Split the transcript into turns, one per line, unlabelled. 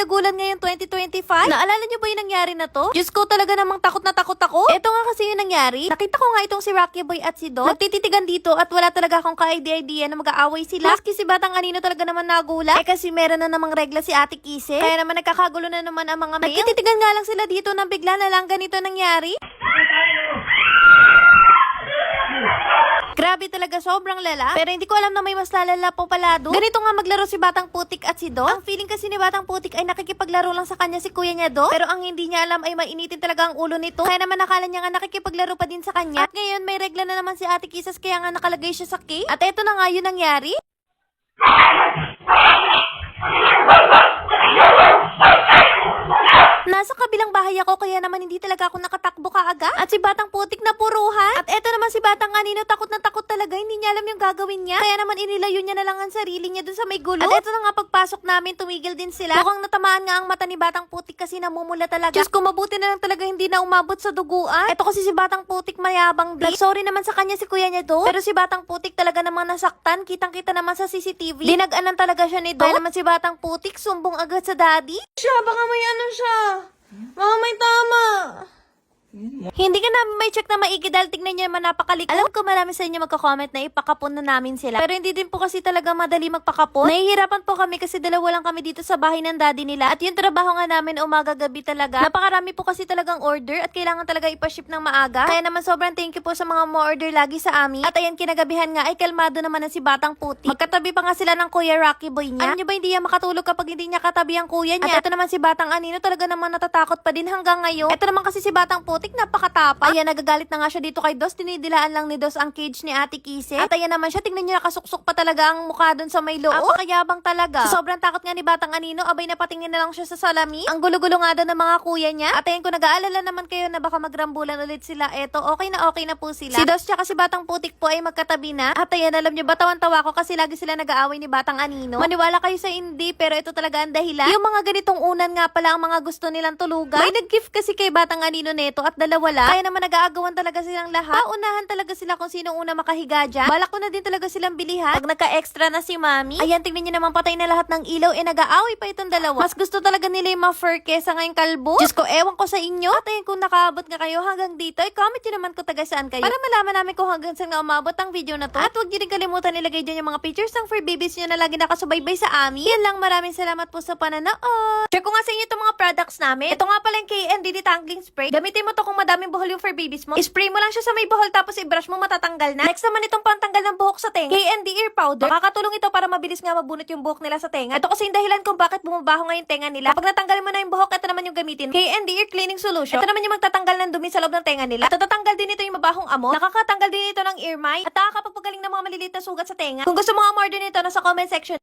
bardagulan ngayong 2025? Naalala niyo ba yung nangyari na to? Diyos ko talaga namang takot na takot ako. Ito nga kasi yung nangyari. Nakita ko nga itong si Rocky Boy at si Don. Nagtititigan dito at wala talaga akong ka-idea-idea na mag-aaway sila. Maski si Batang Anino talaga naman nagula. Eh kasi meron na namang regla si Ate Kise. Kaya naman nagkakagulo na naman ang mga male. Nagtititigan nga lang sila dito nang bigla na lang ganito nangyari. Grabe talaga, sobrang lala. Pero hindi ko alam na may mas lalala po pala doon. Ganito nga maglaro si Batang Putik at si Do. Ang feeling kasi ni Batang Putik ay nakikipaglaro lang sa kanya si kuya niya Do. Pero ang hindi niya alam ay mainitin talaga ang ulo nito. Kaya naman nakala niya nga nakikipaglaro pa din sa kanya. At ngayon may regla na naman si Ate Kisas kaya nga nakalagay siya sa cake. At eto na nga yun nangyari. Nasa kabilang bahay ako kaya naman hindi talaga ako nakatakbo kaagad. At si Batang Putik na puruhan. At eto naman si Batang Anino takot na takot talaga. Hindi niya alam yung gagawin niya. Kaya naman inilayo niya na lang ang sarili niya dun sa may gulo. At eto na nga pagpasok namin tumigil din sila. Mukhang natamaan nga ang mata ni Batang Putik kasi namumula talaga. Diyos ko mabuti na lang talaga hindi na umabot sa duguan. Eto kasi si Batang Putik mayabang din. Sorry naman sa kanya si kuya niya do. Pero si Batang Putik talaga namang nasaktan. Kitang-kita naman sa CCTV. Dinag-anan talaga siya ni do. Kaya naman si Batang Putik sumbong agad sa daddy. Siya, baka may ano siya. Baka may tama. Hindi ka namin may check na maigi dahil tignan niyo naman napakalik. Alam ko marami sa inyo magko-comment na ipakapon na namin sila. Pero hindi din po kasi talaga madali magpakapon. Nahihirapan po kami kasi dalawa lang kami dito sa bahay ng daddy nila. At yung trabaho nga namin umaga-gabi talaga. Napakarami po kasi talagang order at kailangan talaga ipaship ng maaga. Kaya naman sobrang thank you po sa mga mo-order lagi sa amin. At ayan kinagabihan nga ay kalmado naman na si Batang Puti. Magkatabi pa nga sila ng Kuya Rocky Boy niya. Niyo ba hindi yan makatulog kapag hindi niya katabi ang kuya niya. At ito naman si Batang Anino talaga naman natatakot pa din hanggang ngayon. Ito naman kasi si Batang Putik napakatapa. Ayan nagagalit na nga siya dito kay Dos. Dinidilaan lang ni Dos ang cage ni Ate Kise. At ayan naman siya tingnan niyo nakasuksok pa talaga ang mukha doon sa may loob. Napakayabang talaga. Sa sobrang takot nga ni Batang Anino, abay napatingin na lang siya sa salami. Ang gulo-gulo nga daw ng mga kuya niya. At ayan kung nag-aalala naman kayo na baka magrambulan ulit sila, eto okay na okay na po sila. Si Dos tsaka si Batang Putik po ay magkatabi na. At ayan alam niyo batawan-tawa ko kasi lagi sila nag-aaway ni Batang Anino. Maniwala kayo sa hindi pero ito talaga ang dahilan. Yung mga ganitong unan nga pala ang mga gusto nilang tulugan. May nag-gift kasi kay Batang Anino neto at dalawa lang. Kaya naman nag-aagawan talaga silang lahat. Paunahan talaga sila kung sino una makahiga dyan. Balak ko na din talaga silang bilihan. Pag nagka-extra na si Mami. Ayan, tingnan niyo naman patay na lahat ng ilaw. Eh, nag-aaway pa itong dalawa. Mas gusto talaga nila yung ma-fur kesa ngayong kalbo. Diyos ko, ewan ko sa inyo. At ayun, kung nakaabot nga kayo hanggang dito, i-comment nyo naman kung taga saan kayo. Para malaman namin kung hanggang saan nga umabot ang video na to. At huwag niyo rin kalimutan ilagay dyan yung mga pictures ng fur babies nyo na lagi nakasubaybay sa amin. Yan lang, maraming salamat po sa pananood. Share ko nga sa inyo itong mga products namin. Ito nga pala yung KND Detangling Spray. Gamitin mo to kung madaming buhol yung fur babies mo. Spray mo lang siya sa may buhol tapos i-brush mo matatanggal na. Next naman itong pantanggal ng buhok sa tenga. KND Ear Powder. Makakatulong ito para mabilis nga mabunot yung buhok nila sa tenga. Ito kasi yung dahilan kung bakit bumabaho nga tenga nila. Pag natanggal mo na yung buhok, ito naman yung gamitin. KND Ear Cleaning Solution. Ito naman yung magtatanggal ng dumi sa loob ng tenga nila. At tatatanggal din ito yung mabahong amo. Nakakatanggal din ito ng ear mite. At nakakapagpagaling ng mga maliliit na sugat sa tenga. Kung gusto mo nga order nito, nasa comment section